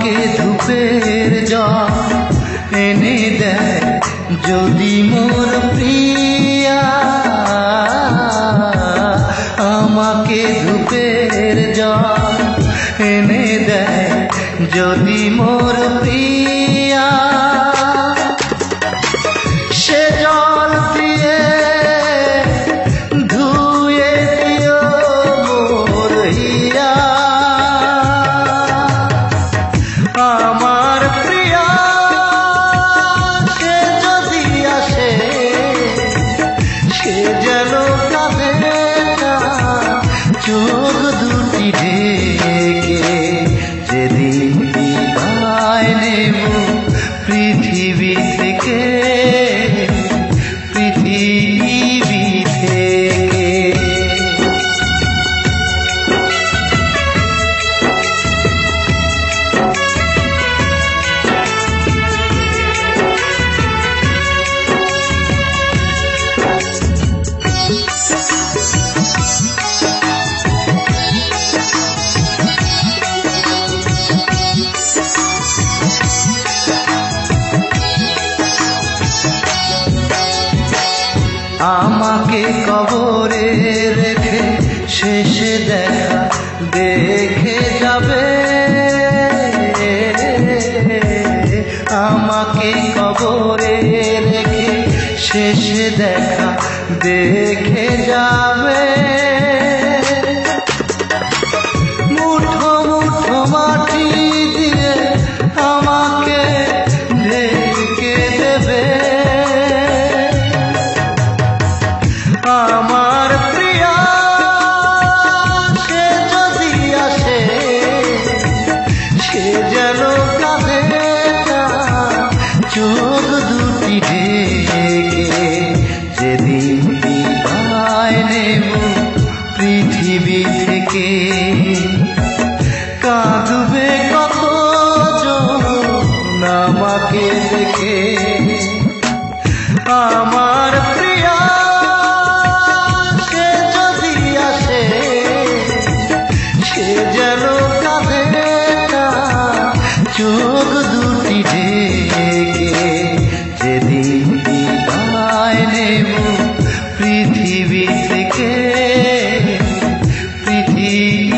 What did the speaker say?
আমাকে ধূপের জল এনে দেয় যদি মোর প্রিয়া। আমাকে ধূপের জল এনে দেয় যদি মোর প্রিয়া। সে জল আমাকে কবরে রেখে শেষে দেখা দেখে যাবে। আমাকে কবরে রেখে শেষে দেখা দেখে যাবে। চোখ দুটি ঢেকে যেদিন বিদায় নেব পৃথিবী থেকে পৃথিবী